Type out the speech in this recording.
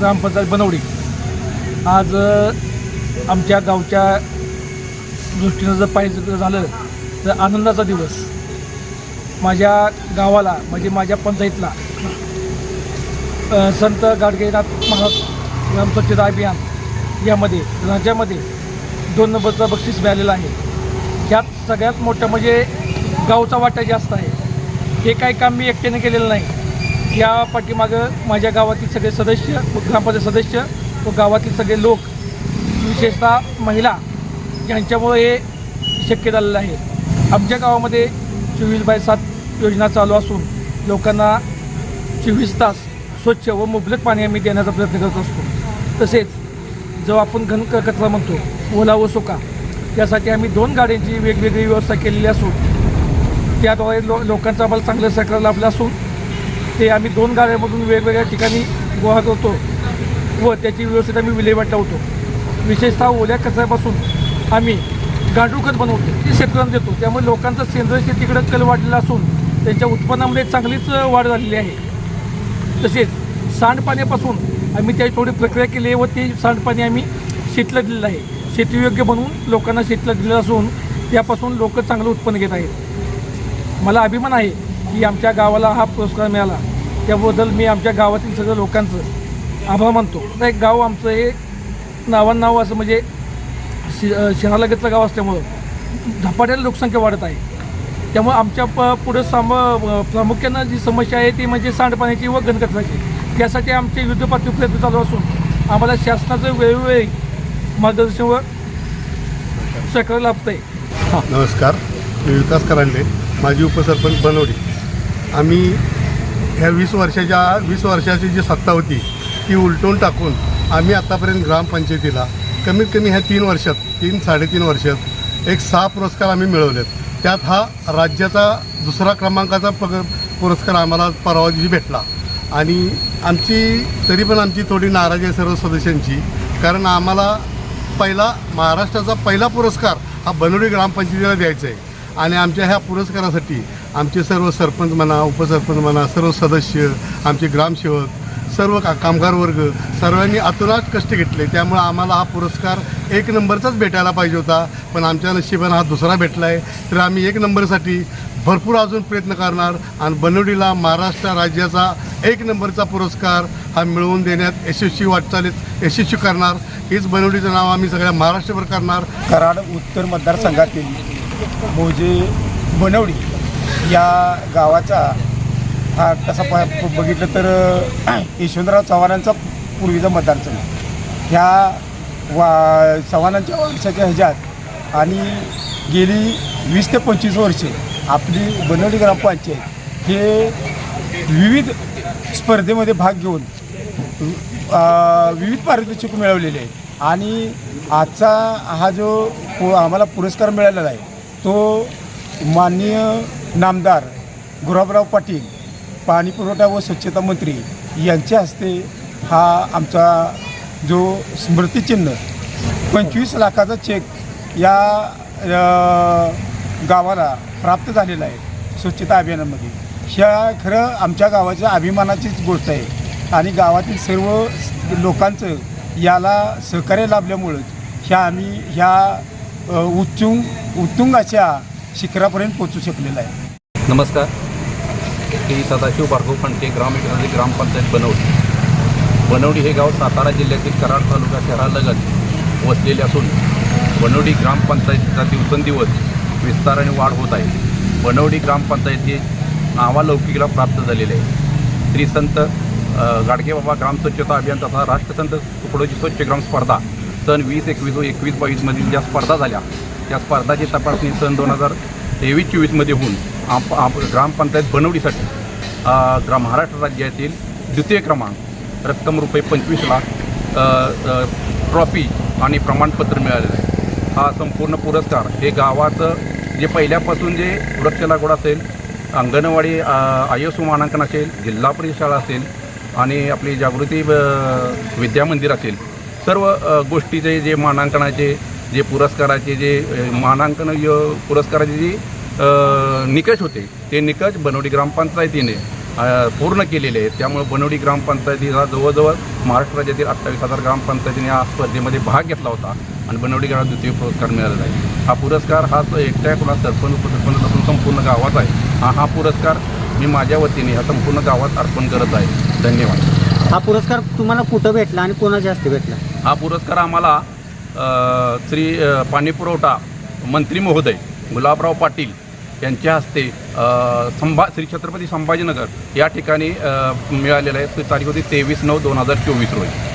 ग्रामपंचायत बनवली. आज आमच्या गावच्या दृष्टीनं जर पाहिजे झालं तर आनंदाचा दिवस. माझ्या गावाला म्हणजे माझ्या पंचायतला संत गाडगेनाथ महाराज ग्रामस्वच्छता अभियान यामध्ये राज्यामध्ये दोन नंबरचं बक्षीस मिळालेलं आहे. ह्यात सगळ्यात मोठं म्हणजे गावचा वाटा जास्त आहे. हे काही काम मी एकट्याने केलेलं नाही. या पाठीमागं माझ्या गावातील सगळे सदस्य ग्रामपंचायत सदस्य व गावातील सगळे लोक विशेषतः महिला यांच्यामुळे हे शक्य झालेलं आहे. आमच्या गावामध्ये चोवीस बाय सात योजना चालू असून लोकांना चोवीस तास स्वच्छ व मुबलक पाणी आम्ही देण्याचा प्रयत्न करत असतो. तसेच जो आपण घन कचरा म्हणतो ओला व सुका यासाठी आम्ही दोन गाड्यांची वेगवेगळी व्यवस्था केलेली असून त्याद्वारे लो लोकांचा आम्हाला चांगलं सहकार्य लाभलं असून ते आम्ही दोन गाड्यामधून वेगवेगळ्या ठिकाणी गोळा करतो व त्याची व्यवस्थित आम्ही विल्हेवाट लावतो. विशेषतः ओल्या कचऱ्यापासून आम्ही गांडूळ बनवतो ते शेतकऱ्यांना देतो. त्यामुळे लोकांचा सेंद्रिय शेतीकडे कल वाढलेला असून त्यांच्या उत्पन्नामध्ये चांगलीच वाढ झालेली आहे. तसेच सांडपाण्यापासून आम्ही त्याची थोडी प्रक्रिया केली आहे व ते सांडपाणी आम्ही शेतीला दिलेलं आहे. शेतीयोग्य बनवून लोकांना शेतीला दिलेलं असून त्यापासून लोक चांगलं उत्पन्न घेत आहेत. मला अभिमान आहे की आमच्या गावाला हा पुरस्कार मिळाला. त्याबद्दल मी आमच्या गावातील सगळ्या लोकांचं आभार मानतो. एक गाव आमचं हे नावांनाव असं म्हणजे शि शहरालगतचं गाव असल्यामुळं झपाट्याने लोकसंख्या वाढत आहे. त्यामुळे आमच्या प पुढं साम प्रामुख्यानं जी समस्या आहे ती म्हणजे सांडपाण्याची व घनकचराची त्यासाठी आमचे युद्धपातळी प्रयत्न चालू असून आम्हाला शासनाचं वेळोवेळी मार्गदर्शन व सहकार्य लाभतं आहे नमस्कार. मी विकास करांडे माजी उपसरपंच बनवडी. आम्ही ह्या वीस वर्षाच्या वीस वर्षाची जी सत्ता होती ती उलटून टाकून आम्ही आत्तापर्यंत ग्रामपंचायतीला कमीत कमी ह्या तीन वर्षात तीन साडेतीन वर्षात एक सहा पुरस्कार आम्ही मिळवलेत. त्यात हा राज्याचा दुसरा क्रमांकाचा पग पुरस्कार आम्हाला परवा दिवशी भेटला. आणि आमची तरी पण आमची थोडी नाराजी आहे सर्व सदस्यांची कारण आम्हाला पहिला महाराष्ट्राचा पहिला पुरस्कार हा बनोडी ग्रामपंचायतीला द्यायचा आहे. आणि आमच्या ह्या पुरस्कारासाठी आमचे सर्व सरपंच म्हणा उपसरपंच म्हणा सर्व सदस्य आमचे ग्रामसेवक सर्व का कामगार वर्ग सर्वांनी अतुरात कष्ट घेतले. त्यामुळं आम्हाला हा पुरस्कार एक नंबरचाच भेटायला पाहिजे होता. पण आमच्या नशिबानं हा दुसरा भेटला आहे तर आम्ही एक नंबरसाठी भरपूर अजून प्रयत्न करणार आणि बनवडीला महाराष्ट्र राज्याचा एक नंबरचा पुरस्कार हा मिळवून देण्यात यशस्वी वाटचालीत यशस्वी करणार. हेच बनवडीचं नाव आम्ही सगळ्या महाराष्ट्रभर करणार. कराड उत्तर मतदारसंघातील मोजे बनवडी या गावाचा हा तसा प बघितलं तर यशवंतराव चव्हाणांचा पूर्वीचा मतदारसंघ. ह्या वा चव्हाणांच्या वर्षाच्या ह्याच्यात आणि गेली वीस ते पंचवीस वर्षे आपली बनवली ग्रामपंचायत हे विविध स्पर्धेमध्ये भाग घेऊन विविध पारितोषिक मिळवलेले आहेत. आणि आजचा हा जो आम्हाला पुरस्कार मिळालेला आहे तो माननीय नामदार गुलाबराव पाटील पाणीपुरवठा व स्वच्छता मंत्री यांच्या हस्ते हा आमचा जो स्मृतिचिन्ह पंचवीस लाखाचा चेक या गावाला प्राप्त झालेला आहे स्वच्छता अभियानामध्ये. ह्या खरं आमच्या गावाच्या अभिमानाचीच गोष्ट आहे आणि गावातील सर्व लोकांचं याला सहकार्य लाभल्यामुळंच ह्या आम्ही ह्या अ, उच्चुंग उत्तुंग अशा शिखरापर्यंत पोचू शकलेलं आहे. नमस्कार. मी सदाशिव भार्गव फणके ग्राम विकासाची ग्रामपंचायत बनवडी बनवडी हे गाव सातारा जिल्ह्यातील कराड तालुका शहरालगत वसलेले असून बनवडी ग्रामपंचायतीचा दिवसेंदिवस विस्तार आणि वाढ होत आहे. बनवडी ग्रामपंचायती नावालौकिकला प्राप्त झालेले आहे. श्रीसंत गाडगेबाबा ग्राम स्वच्छता अभियान तथा राष्ट्रसंत तुकडोजी स्वच्छ ग्राम स्पर्धा सन वीस एकवीस व एकवीस बावीसमधील ज्या स्पर्धा झाल्या त्या स्पर्धाची तपासणी सन दोन हजार तेवीस चोवीसमध्ये होऊन आप आप ग्रामपंचायत बनवडीसाठी ग्रा महाराष्ट्र राज्यातील द्वितीय क्रमांक रक्कम रुपये पंचवीस लाख ट्रॉफी आणि प्रमाणपत्र मिळालेलं आहे. हा संपूर्ण पुरस्कार हे गावाचं जे पहिल्यापासून जे वृक्ष लागवड असेल अंगणवाडी आय मानांकन असेल जिल्हा परिषद शाळा असेल आणि आपली जागृती विद्यामंदिर असेल सर्व गोष्टीचे जे मानांकनाचे जे पुरस्काराचे जे मानांकन य पुरस्काराचे जे निकष होते. ते निकष बनवडी ग्रामपंचायतीने पूर्ण केलेले आहेत. त्यामुळे बनवडी ग्रामपंचायतीला जवळजवळ महाराष्ट्र राज्यातील अठ्ठावीस हजार ग्रामपंचायतीने या स्पर्धेमध्ये भाग घेतला होता आणि बनवडी गावात द्वितीय पुरस्कार मिळालेला आहे. हा पुरस्कार हा एकट्या कोणा सरपंच उपसरपंच नसून संपूर्ण गावाचा आहे. हा हा पुरस्कार मी माझ्या वतीने ह्या संपूर्ण गावात अर्पण करत आहे. धन्यवाद. हा पुरस्कार तुम्हाला कुठं भेटला आणि कोणाच्या हस्ते भेटला? हा पुरस्कार आम्हाला श्री पाणीपुरवठा मंत्री महोदय गुलाबराव पाटील यांच्या हस्ते संभा श्री छत्रपती संभाजीनगर या ठिकाणी मिळालेलं आहे. ती तारीख होती तेवीस नऊ दोन हजार चोवीस रोजी.